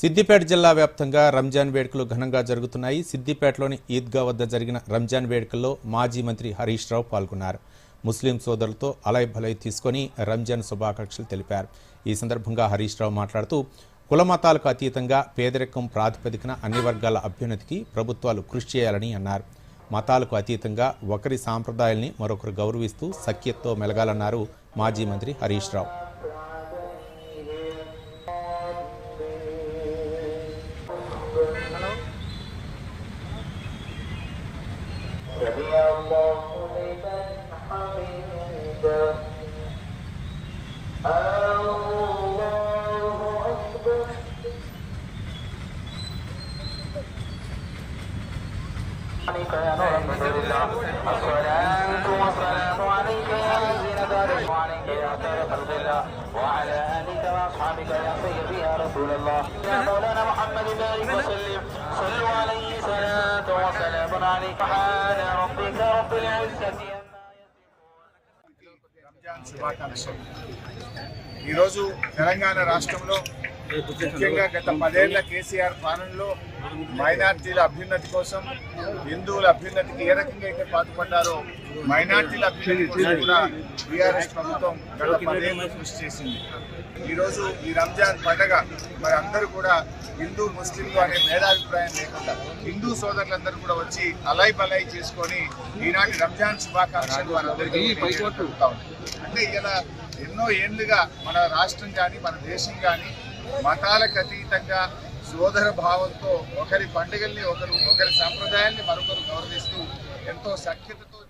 సిద్దిపేట జిల్లా వ్యాప్తంగా రంజాన్ వేడుకలు ఘనంగా జరుగుతున్నాయి. సిద్దిపేటలోని ఈద్గా వద్ద జరిగిన రంజాన్ వేడుకల్లో మాజీ మంత్రి హరీష్ రావు పాల్గొన్నారు. ముస్లిం సోదరులతో అలై భలై తీసుకొని రంజాన్ శుభాకాంక్షలు తెలిపారు. ఈ సందర్భంగా హరీష్ రావు మాట్లాడుతూ కుల మతాలకు అతీతంగా పేదరికం ప్రాతిపదికన అన్ని వర్గాల అభ్యున్నతికి ప్రభుత్వాలు కృషి చేయాలని అన్నారు. మతాలకు అతీతంగా ఒకరి సాంప్రదాయాల్ని మరొకరు గౌరవిస్తూ సఖ్యతతో మెలగాలన్నారు మాజీ మంత్రి హరీష్ రావు. سمع الله لمن حمده الله أكبر محمد بارك وسلم صلوا عليه صلاة وسلام عليك سبحان రంజాన్ శుభాకాంక్షలు ఈరోజు తెలంగాణ రాష్ట్రంలో ముఖ్యంగా గత పదేళ్ళ కేసీఆర్ పాలనలో మైనార్టీల అభ్యున్నతి కోసం హిందువుల అభ్యున్నతికి ఏ రకంగా అయితే పాటుపడ్డారో మైనార్టీల అభ్యున్నతి కోసం కూడా బీఆర్ఎస్ ప్రభుత్వం గత పదేళ్ళు కృషి చేసింది. ఈరోజు ఈ రంజాన్ పండగ మరి అందరూ కూడా హిందూ ముస్లింలు అనే భేదాభిప్రాయం లేకుండా హిందూ సోదరులందరూ కూడా వచ్చి అలై బలై చేసుకొని ఈనాటి రంజాన్ శుభాకాంక్షలు వారందరికీ అంటే ఇలా ఎన్నో ఏళ్ళుగా మన రాష్ట్రం కానీ మన దేశం కానీ మతాలకు అతీతంగా సోదర భావంతో ఒకరి పండుగల్ని ఒకరు ఒకరి సంప్రదాయాన్ని మరొకరు గౌరవిస్తూ ఎంతో సఖ్యతతో